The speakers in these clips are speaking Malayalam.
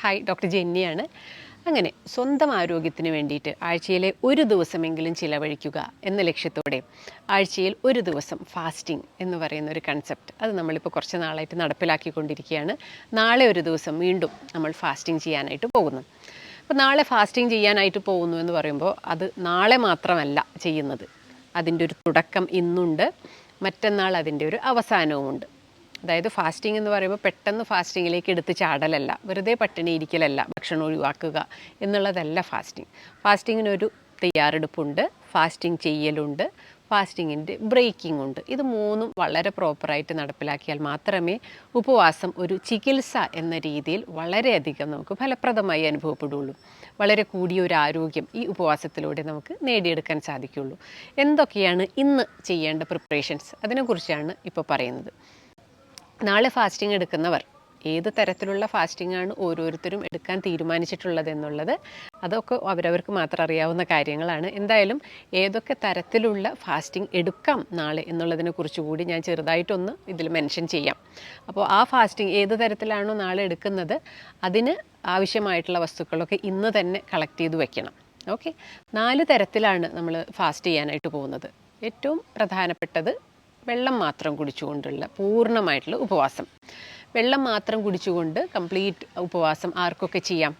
Hi doctor ജെന്നിയാണ്. അങ്ങനെ സ്വന്തം ആരോഗ്യത്തിന് വേണ്ടിയിട്ട് ആഴ്ചയിലെ ഒരു ദിവസമെങ്കിലും ചിലവഴിക്കുക എന്ന ലക്ഷ്യത്തോടെ ആഴ്ചയിൽ ഒരു ദിവസം ഫാസ്റ്റിംഗ് എന്ന് പറയുന്ന ഒരു കൺസെപ്റ്റ് അത് നമ്മളിപ്പോൾ കുറച്ച് നാളായിട്ട് നടപ്പിലാക്കിക്കൊണ്ടിരിക്കുകയാണ്. നാളെ ഒരു ദിവസം വീണ്ടും നമ്മൾ ഫാസ്റ്റിംഗ് ചെയ്യാനായിട്ട് പോകുന്നു. അപ്പോൾ നാളെ ഫാസ്റ്റിംഗ് ചെയ്യാനായിട്ട് പോകുന്നു എന്ന് പറയുമ്പോൾ അത് നാളെ മാത്രമല്ല ചെയ്യുന്നത്. അതിന്റെ ഒരു തുടക്കം ഇന്നുണ്ട്. മറ്റന്നാൾ അതിന്റെ ഒരു അവസാനവുമുണ്ട്. അതായത് ഫാസ്റ്റിംഗ് എന്ന് പറയുമ്പോൾ പെട്ടെന്ന് ഫാസ്റ്റിങ്ങിലേക്ക് എടുത്ത് ചാടലല്ല. വെറുതെ പട്ടിണി ഇരിക്കലല്ല ഭക്ഷണം ഒഴിവാക്കുക എന്നുള്ളതല്ല ഫാസ്റ്റിംഗ് ഫാസ്റ്റിങ്ങിനൊരു തയ്യാറെടുപ്പുണ്ട് ഫാസ്റ്റിംഗ് ചെയ്യലുണ്ട് ഫാസ്റ്റിങ്ങിന്റെ ബ്രേക്കിംഗ് ഉണ്ട്. ഇത് മൂന്നും വളരെ പ്രോപ്പറായിട്ട് നടപ്പിലാക്കിയാൽ മാത്രമേ ഉപവാസം ഒരു ചികിത്സ എന്ന രീതിയിൽ വളരെയധികം നമുക്ക് ഫലപ്രദമായി അനുഭവപ്പെടുകയുള്ളൂ വളരെ കൂടിയ ഒരു ആരോഗ്യം ഈ ഉപവാസത്തിലൂടെ നമുക്ക് നേടിയെടുക്കാൻ സാധിക്കുകയുള്ളൂ എന്തൊക്കെയാണ് ഇന്ന് ചെയ്യേണ്ട പ്രിപ്പറേഷൻസ് അതിനെക്കുറിച്ചാണ് ഇപ്പോൾ പറയുന്നത്. നാളെ ഫാസ്റ്റിംഗ് എടുക്കുന്നവർ ഏത് തരത്തിലുള്ള ഫാസ്റ്റിംഗ് ആണ് ഓരോരുത്തരും എടുക്കാൻ തീരുമാനിച്ചിട്ടുള്ളത് എന്നുള്ളത് അതൊക്കെ അവരവർക്ക് മാത്രം അറിയാവുന്ന കാര്യങ്ങളാണ്. എന്തായാലും ഏതൊക്കെ തരത്തിലുള്ള ഫാസ്റ്റിംഗ് എടുക്കാം നാളെ എന്നുള്ളതിനെ കുറിച്ച് കൂടി ഞാൻ ചെറുതായിട്ടൊന്ന് ഇതിൽ മെൻഷൻ ചെയ്യാം. അപ്പോൾ ആ ഫാസ്റ്റിംഗ് ഏത് തരത്തിലാണോ നാളെ എടുക്കുന്നത് അതിന് ആവശ്യമായിട്ടുള്ള വസ്തുക്കളൊക്കെ ഇന്ന് തന്നെ കളക്ട് ചെയ്ത് വെക്കണം. ഓക്കെ നാല് തരത്തിലാണ് നമ്മൾ ഫാസ്റ്റ് ചെയ്യാനായിട്ട് പോകുന്നത്. ഏറ്റവും പ്രധാനപ്പെട്ടത് വെള്ളം മാത്രം കുടിച്ചുകൊണ്ടുള്ള പൂർണമായിട്ടുള്ള ഉപവാസം. വെള്ളം മാത്രം കുടിച്ചുകൊണ്ട് കംപ്ലീറ്റ് ഉപവാസം ആർക്കൊക്കെ ചെയ്യാം?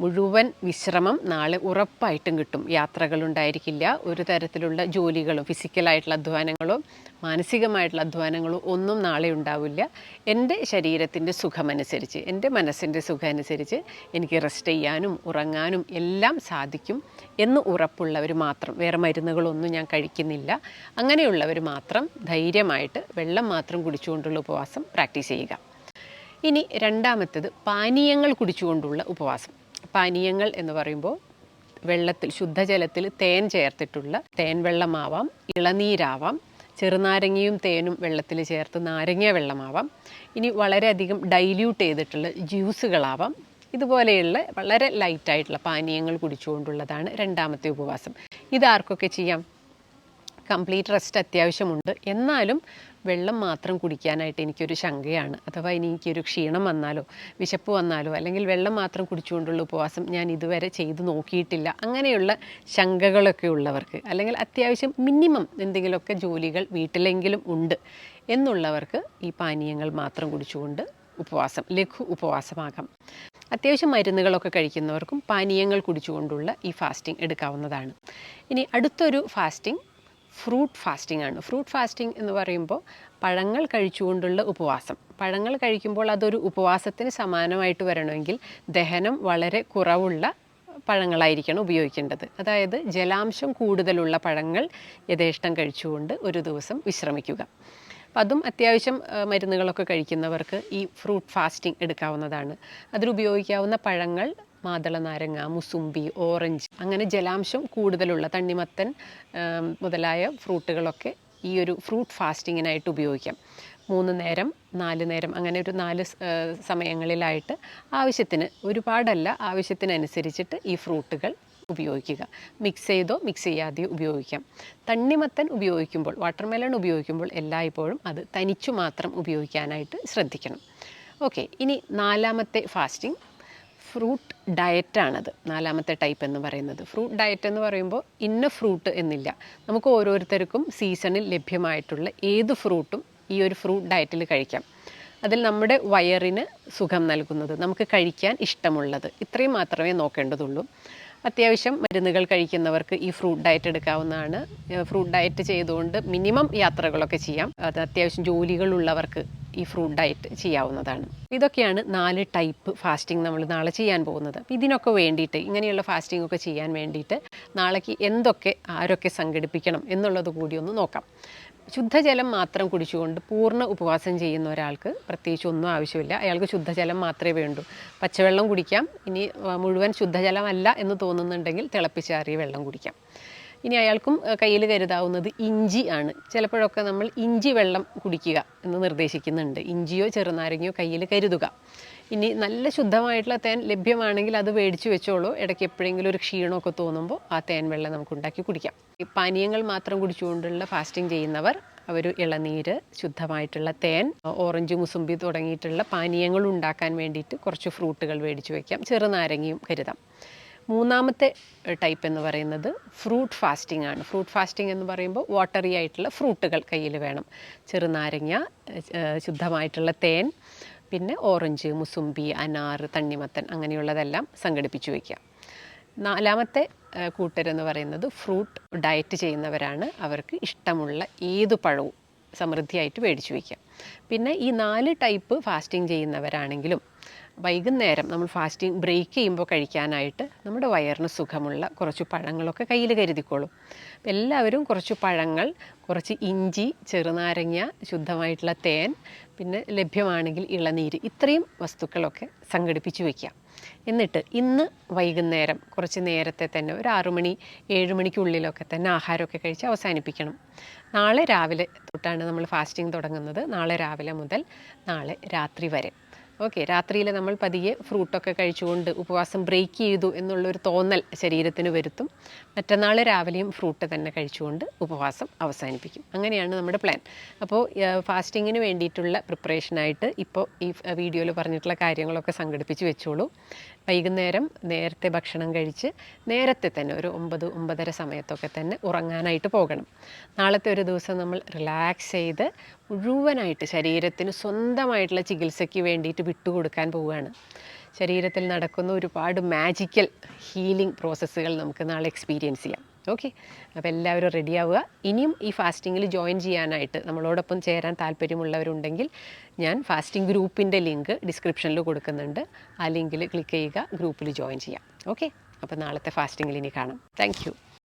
മുഴുവൻ വിശ്രമം നാളെ ഉറപ്പായിട്ടും കിട്ടും. യാത്രകളുണ്ടായിരിക്കില്ല. ഒരു തരത്തിലുള്ള ജോലികളും ഫിസിക്കലായിട്ടുള്ള അധ്വാനങ്ങളോ മാനസികമായിട്ടുള്ള അധ്വാനങ്ങളോ ഒന്നും നാളെ ഉണ്ടാവില്ല. എന്റെ ശരീരത്തിന്റെ സുഖമനുസരിച്ച് എന്റെ മനസ്സിന്റെ സുഖമനുസരിച്ച് എനിക്ക് റെസ്റ്റ് ചെയ്യാനും ഉറങ്ങാനും എല്ലാം സാധിക്കും എന്ന് ഉറപ്പുള്ളവർ മാത്രം. വേറെ മരുന്നുകളൊന്നും ഞാൻ കഴിക്കുന്നില്ല. അങ്ങനെയുള്ളവർ മാത്രം ധൈര്യമായിട്ട് വെള്ളം മാത്രം കുടിച്ചുകൊണ്ടുള്ള ഉപവാസം പ്രാക്ടീസ് ചെയ്യുക. ഇനി രണ്ടാമത്തത് പാനീയങ്ങൾ കുടിച്ചുകൊണ്ടുള്ള ഉപവാസം. പാനീയങ്ങൾ എന്ന് പറയുമ്പോൾ വെള്ളത്തിൽ ശുദ്ധജലത്തിൽ തേൻ ചേർത്തിട്ടുള്ള തേൻ വെള്ളമാവാം ഇളനീരാവാം ചെറുനാരങ്ങയും തേനും വെള്ളത്തിൽ ചേർത്ത് നാരങ്ങ വെള്ളമാവാം. ഇനി വളരെയധികം ഡൈല്യൂട്ട് ചെയ്തിട്ടുള്ള ജ്യൂസുകളാവാം. ഇതുപോലെയുള്ള വളരെ ലൈറ്റായിട്ടുള്ള പാനീയങ്ങൾ കുടിച്ചുകൊണ്ടുള്ളതാണ് രണ്ടാമത്തെ ഉപവാസം. ഇതാർക്കൊക്കെ ചെയ്യാം? കംപ്ലീറ്റ് റെസ്റ്റ് അത്യാവശ്യമുണ്ട്. എന്നാലും വെള്ളം മാത്രം കുടിക്കാനായിട്ട് എനിക്കൊരു ശങ്കയാണ്. അഥവാ ഇനി എനിക്കൊരു ക്ഷീണം വന്നാലോ വിശപ്പ് വന്നാലോ അല്ലെങ്കിൽ വെള്ളം മാത്രം കുടിച്ചുകൊണ്ടുള്ള ഉപവാസം ഞാൻ ഇതുവരെ ചെയ്തു നോക്കിയിട്ടില്ല. അങ്ങനെയുള്ള ശങ്കകളൊക്കെ ഉള്ളവർക്ക് അല്ലെങ്കിൽ അത്യാവശ്യം മിനിമം എന്തെങ്കിലുമൊക്കെ ജോലികൾ വീട്ടിലെങ്കിലും ഉണ്ട് എന്നുള്ളവർക്ക് ഈ പാനീയങ്ങൾ മാത്രം കുടിച്ചുകൊണ്ട് ഉപവാസം ലഘു ഉപവാസമാകാം. അത്യാവശ്യം മരുന്നുകളൊക്കെ കഴിക്കുന്നവർക്കും പാനീയങ്ങൾ കുടിച്ചുകൊണ്ടുള്ള ഈ ഫാസ്റ്റിംഗ് എടുക്കാവുന്നതാണ്. ഇനി അടുത്തൊരു ഫാസ്റ്റിംഗ് ഫ്രൂട്ട് ഫാസ്റ്റിംഗ് ആണ്. ഫ്രൂട്ട് ഫാസ്റ്റിംഗ് എന്ന് പറയുമ്പോൾ പഴങ്ങൾ കഴിച്ചുകൊണ്ടുള്ള ഉപവാസം. പഴങ്ങൾ കഴിക്കുമ്പോൾ അതൊരു ഉപവാസത്തിന് സമാനമായിട്ട് വരണമെങ്കിൽ ദഹനം വളരെ കുറവുള്ള പഴങ്ങളായിരിക്കണം ഉപയോഗിക്കേണ്ടത്. അതായത് ജലാംശം കൂടുതലുള്ള പഴങ്ങൾ യഥേഷ്ടം കഴിച്ചുകൊണ്ട് ഒരു ദിവസം വിശ്രമിക്കുക. അപ്പം അതും അത്യാവശ്യം മരുന്നുകളൊക്കെ കഴിക്കുന്നവർക്ക് ഈ ഫ്രൂട്ട് ഫാസ്റ്റിംഗ് എടുക്കാവുന്നതാണ്. അതിലുപയോഗിക്കാവുന്ന പഴങ്ങൾ മാതള നാരങ്ങ മുസുമ്പി ഓറഞ്ച് അങ്ങനെ ജലാംശം കൂടുതലുള്ള തണ്ണിമത്തൻ മുതലായ ഫ്രൂട്ടുകളൊക്കെ ഈ ഒരു ഫ്രൂട്ട് ഫാസ്റ്റിങ്ങിനായിട്ട് ഉപയോഗിക്കാം. മൂന്ന് നേരം നാല് നേരം അങ്ങനെ ഒരു നാല് സമയങ്ങളിലായിട്ട് ആവശ്യത്തിന് ഒരുപാടല്ല ആവശ്യത്തിനനുസരിച്ചിട്ട് ഈ ഫ്രൂട്ടുകൾ ഉപയോഗിക്കുക. മിക്സ് ചെയ്തോ മിക്സ് ചെയ്യാതെയോ ഉപയോഗിക്കാം. തണ്ണിമത്തൻ ഉപയോഗിക്കുമ്പോൾ വാട്ടർമെലൺ ഉപയോഗിക്കുമ്പോൾ എല്ലായ്പ്പോഴും അത് തനിച്ചു മാത്രം ഉപയോഗിക്കാനായിട്ട് ശ്രദ്ധിക്കണം. ഓക്കെ ഇനി നാലാമത്തെ ഫാസ്റ്റിംഗ്. ഫ്രൂട്ട് ഡയറ്റാണത്. നാലാമത്തെ ടൈപ്പ് എന്ന് പറയുന്നത്. ഫ്രൂട്ട് ഡയറ്റ് എന്ന് പറയുമ്പോൾ ഇന്ന ഫ്രൂട്ട് എന്നില്ല. നമുക്ക് ഓരോരുത്തർക്കും സീസണിൽ ലഭ്യമായിട്ടുള്ള ഏത് ഫ്രൂട്ടും ഈ ഒരു ഫ്രൂട്ട് ഡയറ്റിൽ കഴിക്കാം. അതിൽ നമ്മുടെ വയറിന് സുഖം നൽകുന്നത് നമുക്ക് കഴിക്കാൻ ഇഷ്ടമുള്ളത് ഇത്രയും മാത്രമേ നോക്കേണ്ടതുള്ളൂ. അത്യാവശ്യം മരുന്നുകൾ കഴിക്കുന്നവർക്ക് ഈ ഫ്രൂട്ട് ഡയറ്റ് എടുക്കാവുന്നതാണ്. ഫ്രൂട്ട് ഡയറ്റ് ചെയ്തുകൊണ്ട് മിനിമം യാത്രകളൊക്കെ ചെയ്യാം. അത് അത്യാവശ്യം ജോലികളുള്ളവർക്ക് ഈ ഫ്രൂട്ട് ഡയറ്റ് ചെയ്യാവുന്നതാണ്. ഇതൊക്കെയാണ് നാല് ടൈപ്പ് ഫാസ്റ്റിംഗ് നമ്മൾ നാളെ ചെയ്യാൻ പോകുന്നത്. ഇതിനൊക്കെ വേണ്ടിയിട്ട് ഇങ്ങനെയുള്ള ഫാസ്റ്റിംഗ് ഒക്കെ ചെയ്യാൻ വേണ്ടിയിട്ട് നാളേക്ക് എന്തൊക്കെ ആരൊക്കെ സംഘടിപ്പിക്കണം എന്നുള്ളത് കൂടി ഒന്ന് നോക്കാം. ശുദ്ധജലം മാത്രം കുടിച്ചുകൊണ്ട് പൂർണ ഉപവാസം ചെയ്യുന്ന ഒരാൾക്ക് പ്രത്യേകിച്ച് ഒന്നും ആവശ്യമില്ല. അയാൾക്ക് ശുദ്ധജലം മാത്രമേ വേണ്ടൂ. പച്ചവെള്ളം കുടിക്കാം. ഇനി മുഴുവൻ ശുദ്ധജലമല്ല എന്ന് തോന്നുന്നുണ്ടെങ്കിൽ തിളപ്പിച്ചാറിയ വെള്ളം കുടിക്കാം. ഇനി അയാൾക്കും കയ്യിൽ കരുതാവുന്നത് ഇഞ്ചി ആണ്. ചിലപ്പോഴൊക്കെ നമ്മൾ ഇഞ്ചി വെള്ളം കുടിക്കുക എന്ന് നിർദ്ദേശിക്കുന്നുണ്ട്. ഇഞ്ചിയോ ചെറുനാരങ്ങയോ കയ്യിൽ കരുതുക. ഇനി നല്ല ശുദ്ധമായിട്ടുള്ള തേൻ ലഭ്യമാണെങ്കിൽ അത് മേടിച്ച് വെച്ചോളൂ. ഇടയ്ക്ക് എപ്പോഴെങ്കിലും ഒരു ക്ഷീണമൊക്കെ തോന്നുമ്പോൾ ആ തേൻ വെള്ളം നമുക്ക് ഉണ്ടാക്കി കുടിക്കാം. ഈ പാനീയങ്ങൾ മാത്രം കുടിച്ചുകൊണ്ടുള്ള ഫാസ്റ്റിംഗ് ചെയ്യുന്നവർ അവർ ഇളനീര് ശുദ്ധമായിട്ടുള്ള തേൻ ഓറഞ്ച് മുസുമ്പി തുടങ്ങിയിട്ടുള്ള പാനീയങ്ങൾ ഉണ്ടാക്കാൻ വേണ്ടിയിട്ട് കുറച്ച് ഫ്രൂട്ടുകൾ മേടിച്ച് വയ്ക്കാം ചെറുനാരങ്ങയും കരുതാം. മൂന്നാമത്തെ ടൈപ്പ് എന്ന് പറയുന്നത് ഫ്രൂട്ട് ഫാസ്റ്റിംഗ് ആണ്. ഫ്രൂട്ട് ഫാസ്റ്റിംഗ് എന്ന് പറയുമ്പോൾ വാട്ടറി ആയിട്ടുള്ള ഫ്രൂട്ടുകൾ കയ്യിൽ വേണം. ചെറുനാരങ്ങ ശുദ്ധമായിട്ടുള്ള തേൻ പിന്നെ ഓറഞ്ച് മുസുമ്പി അനാർ തണ്ണിമത്തൻ അങ്ങനെയുള്ളതെല്ലാം സംഘടിപ്പിച്ചു വയ്ക്കാം നാലാമത്തെ കൂട്ടരെന്ന് പറയുന്നത് ഫ്രൂട്ട് ഡയറ്റ് ചെയ്യുന്നവരാണ്. അവർക്ക് ഇഷ്ടമുള്ള ഏത് പഴവും സമൃദ്ധിയായിട്ട് മേടിച്ചു വയ്ക്കാം പിന്നെ ഈ നാല് ടൈപ്പ് ഫാസ്റ്റിംഗ് ചെയ്യുന്നവരാണെങ്കിലും വൈകുന്നേരം നമ്മൾ ഫാസ്റ്റിംഗ് ബ്രേക്ക് ചെയ്യുമ്പോൾ കഴിക്കാനായിട്ട് നമ്മുടെ വയറിന് സുഖമുള്ള കുറച്ച് പഴങ്ങളൊക്കെ കയ്യിൽ കരുതിക്കോളും. എല്ലാവരും കുറച്ച് പഴങ്ങൾ കുറച്ച് ഇഞ്ചി ചെറുനാരങ്ങ ശുദ്ധമായിട്ടുള്ള തേൻ പിന്നെ ലഭ്യമാണെങ്കിൽ ഇളനീര് ഇത്രയും വസ്തുക്കളൊക്കെ സംഘടിപ്പിച്ച് വയ്ക്കാം എന്നിട്ട് ഇന്ന് വൈകുന്നേരം കുറച്ച് നേരത്തെ തന്നെ ഒരു ആറുമണി ഏഴ് മണിക്കുള്ളിലൊക്കെ തന്നെ ആഹാരമൊക്കെ കഴിച്ച് അവസാനിപ്പിക്കണം. നാളെ രാവിലെ തൊട്ടാണ് നമ്മൾ ഫാസ്റ്റിംഗ് തുടങ്ങുന്നത്. നാളെ രാവിലെ മുതൽ നാളെ രാത്രി വരെ. ഓക്കെ രാത്രിയിൽ നമ്മൾ പതിയെ ഫ്രൂട്ടൊക്കെ കഴിച്ചുകൊണ്ട് ഉപവാസം ബ്രേക്ക് ചെയ്തു എന്നുള്ളൊരു തോന്നൽ ശരീരത്തിന് വരുത്തും. മറ്റന്നാൾ രാവിലെയും ഫ്രൂട്ട് തന്നെ കഴിച്ചുകൊണ്ട് ഉപവാസം അവസാനിപ്പിക്കും. അങ്ങനെയാണ് നമ്മുടെ പ്ലാൻ അപ്പോൾ ഫാസ്റ്റിങ്ങിന് വേണ്ടിയിട്ടുള്ള പ്രിപ്പറേഷനായിട്ട് ഇപ്പോൾ ഈ വീഡിയോയിൽ പറഞ്ഞിട്ടുള്ള കാര്യങ്ങളൊക്കെ സംഘടിപ്പിച്ച് വെച്ചോളൂ. വൈകുന്നേരം നേരത്തെ ഭക്ഷണം കഴിച്ച് നേരത്തെ തന്നെ ഒരു ഒമ്പത് ഒമ്പതര സമയത്തൊക്കെ തന്നെ ഉറങ്ങാനായിട്ട് പോകണം. നാളത്തെ ഒരു ദിവസം നമ്മൾ റിലാക്സ് ചെയ്ത് മുഴുവനായിട്ട് ശരീരത്തിന് സ്വന്തമായിട്ടുള്ള ചികിത്സയ്ക്ക് വേണ്ടിയിട്ട് വിട്ടുകൊടുക്കാൻ പോവുകയാണ്. ശരീരത്തിൽ നടക്കുന്ന ഒരുപാട് മാജിക്കൽ ഹീലിംഗ് പ്രോസസ്സുകൾ നമുക്ക് നാളെ എക്സ്പീരിയൻസ് ചെയ്യാം. ഓക്കെ അപ്പോൾ എല്ലാവരും റെഡി ആവുക. ഇനിയും ഈ ഫാസ്റ്റിങ്ങിൽ ജോയിൻ ചെയ്യാനായിട്ട് നമ്മളോടൊപ്പം ചേരാൻ താല്പര്യമുള്ളവരുണ്ടെങ്കിൽ ഞാൻ ഫാസ്റ്റിംഗ് ഗ്രൂപ്പിന്റെ ലിങ്ക് ഡിസ്ക്രിപ്ഷനിൽ കൊടുക്കുന്നുണ്ട്. ആ ലിങ്കിൽ ക്ലിക്ക് ചെയ്യുക ഗ്രൂപ്പിൽ ജോയിൻ ചെയ്യാം. ഓക്കെ അപ്പോൾ നാളത്തെ ഫാസ്റ്റിങ്ങിൽ ഇനി കാണാം. താങ്ക്